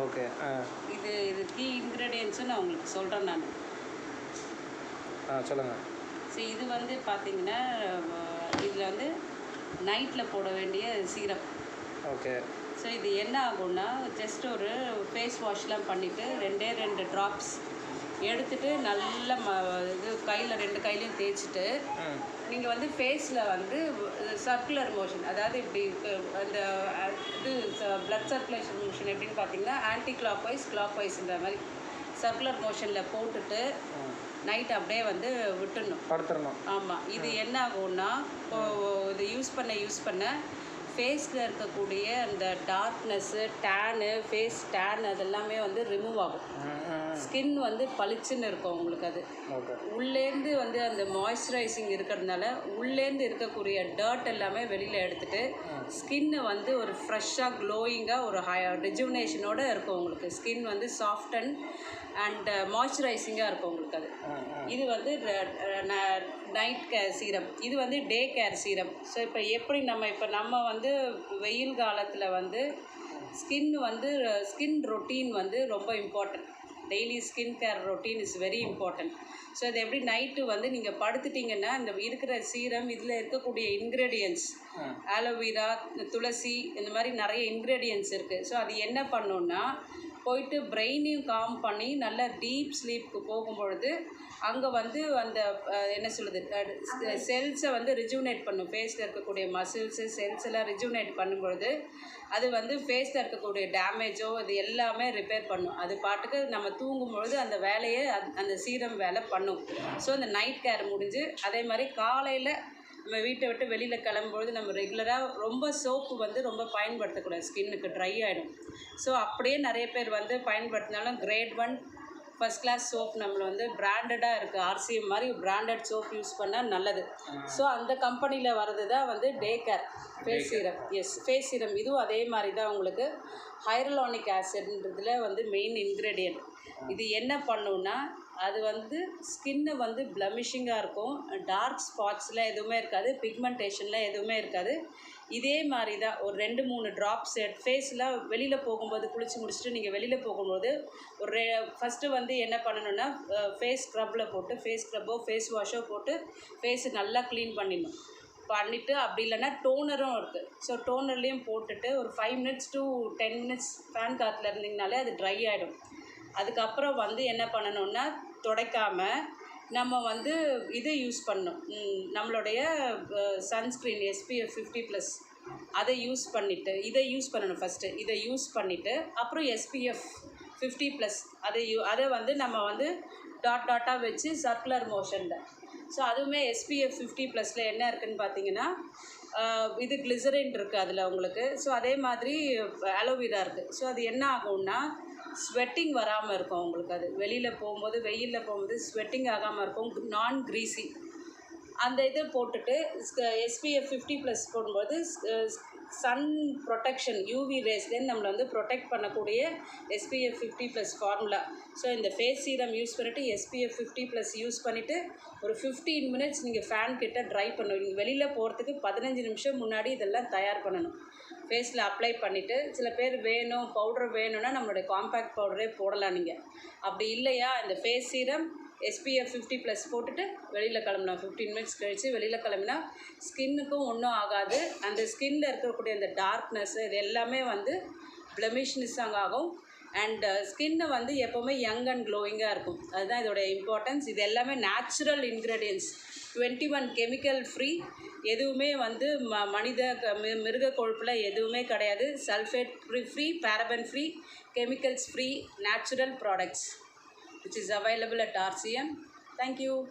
Okay இது இது key இன்க்ரீடியன்ஸும் நான் உங்களுக்கு சொல்கிறேன் நான். ஆ சொல்லுங்கள் ஸோ இது வந்து பார்த்தீங்கன்னா இதில் வந்து நைட்டில் போட வேண்டிய சீரம் ஓகே. ஸோ இது என்ன ஆகும்னா ஜஸ்ட் ஒரு ஃபேஸ் வாஷ்லாம் பண்ணிவிட்டு ரெண்டே ரெண்டு ட்ராப்ஸ் எடுத்துட்டு நல்ல ம இது கையில் ரெண்டு கையிலையும் தேய்ச்சிட்டு நீங்கள் வந்து ஃபேஸில் வந்து சர்க்குலர் மோஷன் அதாவது இப்படி அந்த இது பிளட் சர்க்குலேஷன் மோஷன் எப்படின்னு பார்த்தீங்கன்னா ஆன்டி கிளாக் வைஸ் கிளாக் வைஸ்ன்ற மாதிரி சர்க்குலர் மோஷனில் போட்டுட்டு நைட் அப்படியே வந்து விட்டுடணும். படுத்துடணும். ஆமாம் இது என்ன ஆகும்னா இப்போ இது யூஸ் பண்ண யூஸ் பண்ண ஃபேஸில் இருக்கக்கூடிய அந்த டார்க்னஸ்ஸு டேனு ஃபேஸ் டேன் அதெல்லாமே வந்து ரிமூவ் ஆகும். ஸ்கின் வந்து பளிச்சுன்னு இருக்கும் உங்களுக்கு அது. உள்ளேருந்து வந்து அந்த மாய்ஸ்சரைசிங் இருக்கிறதுனால உள்ளேருந்து இருக்கக்கூடிய டர்ட் எல்லாமே வெளியில் எடுத்துட்டு ஸ்கின்னு வந்து ஒரு ஃப்ரெஷ்ஷாக க்ளோயிங்காக ஒரு ஹை ரெஜுவனேஷனோட இருக்கும் உங்களுக்கு. ஸ்கின் வந்து சாஃப்ட் அண்ட் அண்ட் மாய்ஸ்சரைசிங்காக இருக்கும் உங்களுக்கு அது. இது வந்து நைட் கேர் சீரம் இது வந்து டே கேர் சீரம் ஸோ இப்போ எப்படி நம்ம இப்போ நம்ம வந்து வெயில் காலத்தில் வந்து ஸ்கின் வந்து ஸ்கின் ரொட்டீன் வந்து ரொம்ப important daily skin care routine is very important so இது எப்படி நைட்டு வந்து நீங்கள் படுத்துட்டிங்கன்னா இந்த இருக்கிற சீரம் இதில் இருக்கக்கூடிய இன்க்ரெடியன்ட்ஸ் ஆலோவேரா துளசி இந்த மாதிரி நிறைய இன்க்ரெடியன்ட்ஸ் இருக்குது ஸோ அது என்ன பண்ணுன்னா போயிட்டு பிரெயினையும் காம் பண்ணி நல்லா டீப் ஸ்லீப்க்கு போகும்பொழுது அங்கே வந்து அந்த என்ன சொல்லுது செல்ஸை வந்து ரிஜுவனேட் பண்ணும். ஃபேஸில் இருக்கக்கூடிய மசில்ஸு செல்ஸ் எல்லாம் ரிஜுவனேட் பண்ணும்பொழுது அது வந்து ஃபேஸில் இருக்கக்கூடிய டேமேஜோ இது எல்லாமே ரிப்பேர் பண்ணும். அது பாட்டுக்கு நம்ம தூங்கும் பொழுது அந்த வேலையை அந்த சீரம் வேலை பண்ணும். ஸோ அந்த நைட் கேர் முடிஞ்சு அதே மாதிரி காலையில் நம்ம வீட்டை விட்டு வெளியில் கிளம்பும்பொழுது நம்ம ரெகுலராக ரொம்ப சோப்பு வந்து ரொம்ப பயன்படுத்தக்கூடாது. ஸ்கின்னுக்கு ட்ரை ஆகிடும் ஸோ அப்படியே நிறைய பேர் வந்து பயன்படுத்தினாலும் great one first class soap நம்மள வந்து பிராண்டடாக இருக்குது ஆர்சிஎம் மாதிரி பிராண்டட் சோப் யூஸ் பண்ணால் நல்லது. ஸோ அந்த கம்பெனியில் வர்றது தான் வந்து day care face serum yes face serum இதுவும் அதே மாதிரி தான் உங்களுக்கு ஹைரலானிக் ஆசிட்ன்றதுல வந்து மெயின் இன்க்ரீடியன்ட் இது என்ன பண்ணுன்னா அது வந்து ஸ்கின்னு வந்து ப்ளமிஷிங்காக இருக்கும். டார்க் ஸ்பாட்ஸில் எதுவுமே இருக்காது. பிக்மெண்டேஷனில் எதுவுமே இருக்காது. இதே மாதிரி தான் ஒரு ரெண்டு மூணு ட்ராப்ஸ் ஃபேஸில் வெளியில் போகும்போது குளிச்சு முடிச்சுட்டு நீங்கள் வெளியில் போகும்போது ஒரு ரெ ஃபஸ்ட்டு வந்து என்ன பண்ணணுன்னா ஃபேஸ் ஸ்க்ரப்பில் போட்டு ஃபேஸ் ஸ்க்ரப்போ ஃபேஸ் வாஷோ போட்டு ஃபேஸை நல்லா க்ளீன் பண்ணிடணும். பண்ணிவிட்டு அப்படி இல்லைன்னா டோனரும் இருக்குது ஸோ டோனர்லேயும் போட்டுட்டு ஒரு five minutes to ten minutes fan காற்றுல இருந்தீங்கனாலே அது ட்ரை ஆகிடும் அதுக்கப்புறம் வந்து என்ன பண்ணணும்னா துடைக்காம நம்ம வந்து இது யூஸ் பண்ணணும். நம்மளுடைய சன்ஸ்க்ரீன் எஸ்பிஎஃப் ஃபிஃப்டி ப்ளஸ் அதை யூஸ் பண்ணிவிட்டு இதை யூஸ் பண்ணணும் ஃபஸ்ட்டு இதை யூஸ் பண்ணிவிட்டு அப்புறம் எஸ்பிஎஃப் ஃபிஃப்டி ப்ளஸ் அதை யூ அதை வந்து நம்ம வந்து டாட் டாட்டாக வச்சு சர்க்குலர் மோஷனில் ஸோ அதுவுமே எஸ்பிஎஃப் ஃபிஃப்டி ப்ளஸில் என்ன இருக்குதுன்னு பார்த்தீங்கன்னா இது கிளிசரின் இருக்குது அதில் உங்களுக்கு. ஸோ அதே மாதிரி அலோவேரா இருக்குது ஸோ அது என்ன ஆகும்னா ஸ்வெட்டிங் வராமல் இருக்கும் உங்களுக்கு அது. வெளியில் போகும்போது வெயிலில் போகும்போது ஸ்வெட்டிங் ஆகாமல் இருக்கும். நான் க்ரீஸி அந்த இதை போட்டுட்டு எஸ்பிஎஃப் ஃபிஃப்டி ப்ளஸ் போடும்போது சன் ப்ரொடெக்ஷன் யூவி ரேஸ்லேருந்து நம்மளை வந்து ப்ரொடெக்ட் பண்ணக்கூடிய SPF fifty plus formula so இந்த ஃபேஸ் சீரம் யூஸ் பண்ணிவிட்டு எஸ்பிஎஃப் ஃபிஃப்டி ப்ளஸ் யூஸ் பண்ணிவிட்டு ஒரு ஃபிஃப்டீன் மினிட்ஸ் நீங்கள் ஃபேன் கிட்ட ட்ரை பண்ணணும். நீங்கள் வெளியில் போகிறதுக்கு பதினஞ்சு நிமிஷம் முன்னாடி இதெல்லாம் தயார் பண்ணணும். ஃபேஸில் அப்ளை பண்ணிவிட்டு சில பேர் வேணும் பவுடர் வேணும்னா நம்மளுடைய காம்பேக்ட் பவுடரே போடலாம் நீங்கள் அப்படி இல்லையா? இந்த face serum SPF fifty plus போட்டுட்டு வெளியில் கிளம்புனா ஃபிஃப்டீன் மினிட்ஸ் கழித்து வெளியில் கிளம்புனா ஸ்கின்னுக்கும் ஒன்றும் ஆகாது. அந்த ஸ்கின்னில் இருக்கக்கூடிய அந்த டார்க்னஸ் இது எல்லாமே வந்து பிளமிஷ்னிஸாக ஆகும். அண்ட் ஸ்கின்னு uh, வந்து எப்போவுமே யங் அண்ட் க்ளோயிங்காக இருக்கும். அதுதான் இதோட இம்பார்ட்டன்ஸ் இது எல்லாமே natural ingredients twenty one chemical free எதுவுமே வந்து ம மனித க- மிருக கொழுப்பில் எதுவுமே கிடையாது. Sulphate free free paraben free chemicals free natural products which is available at RCM. Thank you.